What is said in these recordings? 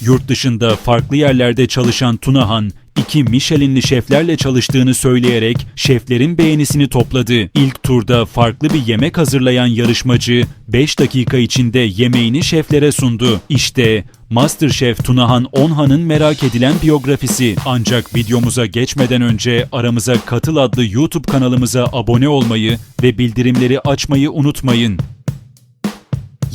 Yurt dışında farklı yerlerde çalışan Tunahan, iki Michelin'li şeflerle çalıştığını söyleyerek şeflerin beğenisini topladı. İlk turda farklı bir yemek hazırlayan yarışmacı 5 dakika içinde yemeğini şeflere sundu. İşte Masterchef Tunahan Onhan'ın merak edilen biyografisi. Ancak videomuza geçmeden önce aramıza katıl adlı YouTube kanalımıza abone olmayı ve bildirimleri açmayı unutmayın.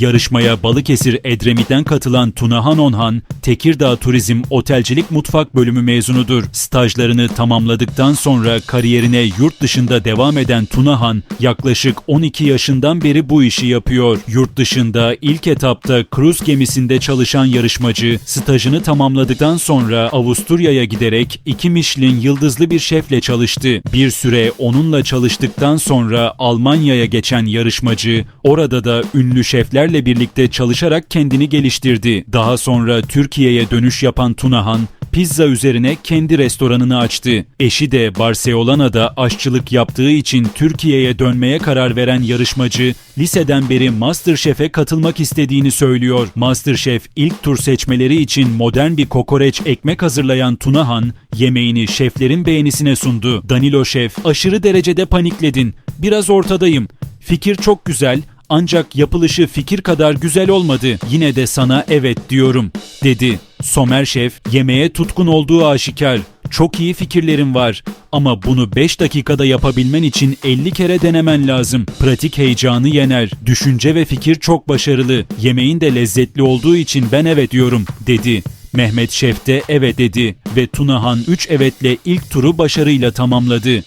Yarışmaya Balıkesir Edremit'ten katılan Tunahan Onhan, Tekirdağ Turizm Otelcilik Mutfak bölümü mezunudur. Stajlarını tamamladıktan sonra kariyerine yurt dışında devam eden Tunahan, yaklaşık 12 yaşından beri bu işi yapıyor. Yurt dışında ilk etapta kruz gemisinde çalışan yarışmacı, stajını tamamladıktan sonra Avusturya'ya giderek iki Michelin yıldızlı bir şefle çalıştı. Bir süre onunla çalıştıktan sonra Almanya'ya geçen yarışmacı, orada da ünlü şeflerle birlikte çalışarak kendini geliştirdi. Daha sonra Türkiye'ye dönüş yapan Tunahan, pizza üzerine kendi restoranını açtı. Eşi de Barcelona'da aşçılık yaptığı için Türkiye'ye dönmeye karar veren yarışmacı, liseden beri Masterchef'e katılmak istediğini söylüyor. Masterchef ilk tur seçmeleri için modern bir kokoreç ekmek hazırlayan Tunahan, yemeğini şeflerin beğenisine sundu. Danilo Şef, aşırı derecede panikledin. Biraz ortadayım. Fikir çok güzel ancak yapılışı fikir kadar güzel olmadı. Yine de sana evet diyorum, dedi. Somer Şef, yemeğe tutkun olduğu aşikar. Çok iyi fikirlerin var ama bunu 5 dakikada yapabilmen için 50 kere denemen lazım. Pratik heyecanı yener. Düşünce ve fikir çok başarılı. Yemeğin de lezzetli olduğu için ben evet diyorum, dedi. Mehmet Şef de evet dedi ve Tunahan 3 evetle ilk turu başarıyla tamamladı.